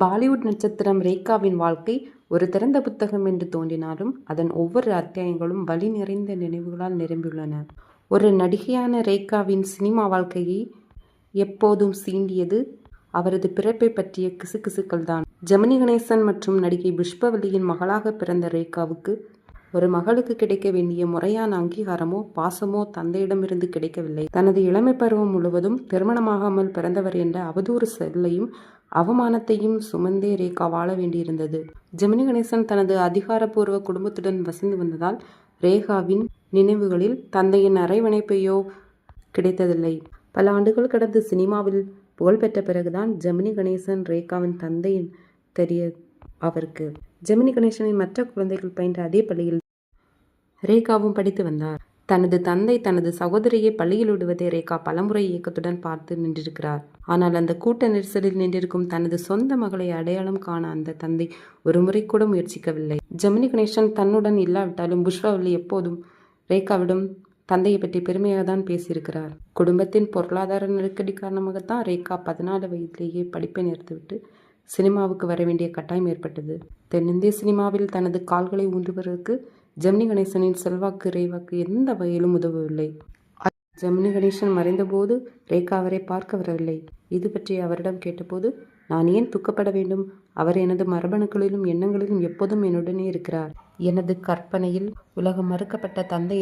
பாலிவுட் நட்சத்திரம் ரேகாவின் வாழ்க்கை ஒரு திறந்த புத்தகம் என்று தோன்றினாலும் அதன் ஒவ்வொரு அத்தியாயங்களும் வலி நிறைந்த நினைவுகளால் நிரம்பியுள்ளன. ஒரு நடிகையான ரேகாவின் சினிமா வாழ்க்கையை எப்போதும் சீண்டியது அவரது பிறப்பை பற்றிய கிசுகிசுக்கள் தான். ஜெமினி கணேசன் மற்றும் நடிகை புஷ்பவல்லியின் மகளாக பிறந்த ரேகாவுக்கு ஒரு மகளுக்கு கிடைக்க வேண்டிய முறையான அங்கீகாரமோ பாசமோ தந்தையிடமிருந்து கிடைக்கவில்லை. தனது இளமை பருவம் முழுவதும் திருமணமாகாமல் பிறந்தவர் என்ற அவதூறு செல்லையும் அவமானத்தையும் சுமந்தே ரேகா வாழ வேண்டியிருந்தது. ஜெமினி கணேசன் தனது அதிகாரப்பூர்வ குடும்பத்துடன் வசிந்து வந்ததால் ரேகாவின் நினைவுகளில் தந்தையின் அரைவணைப்பையோ கிடைத்ததில்லை. பல ஆண்டுகள் கடந்து சினிமாவில் புகழ்பெற்ற பிறகுதான் ஜெமினி கணேசன் ரேகாவின் தந்தையின் தெரிய அவருக்கு. ஜெமினி கணேசனின் மற்ற குழந்தைகள் பயின்ற அதே பள்ளியில் ரேகாவும் படித்து வந்தார். தனது தந்தை தனது சகோதரியை பள்ளியில் விடுவதை ரேகா பலமுறை இயக்கத்துடன் பார்த்து நின்றிருக்கிறார். ஆனால் அந்த கூட்ட நெரிசலில் நின்றிருக்கும் தனது சொந்த மகளை அடையாளம் காண அந்த தந்தை ஒருமுறை கூட முயற்சிக்கவில்லை. ஜெமினி கணேசன் தன்னுடன் இல்லாவிட்டாலும் புஷ்பவல்லி எப்போதும் ரேகாவிடம் தந்தையை பற்றி பெருமையாக தான் பேசியிருக்கிறார். குடும்பத்தின் பொருளாதார நெருக்கடி காரணமாகத்தான் ரேகா பதினாலு வயதிலேயே படிப்பை நிறுத்திவிட்டு சினிமாவுக்கு வர வேண்டிய கட்டாயம் ஏற்பட்டது. தென்னிந்திய சினிமாவில் தனது கால்களை ஊன்றுவதற்கு ஜெமினி கணேசனின் செல்வாக்கு ரேவாக்கு எந்த வகையிலும் உதவவில்லை. ஜெமினி கணேசன் மறைந்த போது ரேகா அவரை பார்க்க வரவில்லை. இது பற்றி அவரிடம் கேட்டபோது நான் ஏன் துக்கப்பட வேண்டும். அவர் எனது மரபணுக்களிலும் எண்ணங்களிலும் எப்போதும் என்னுடனே இருக்கிறார். எனது கற்பனையில் உலகம் மறுக்கப்பட்ட தந்தை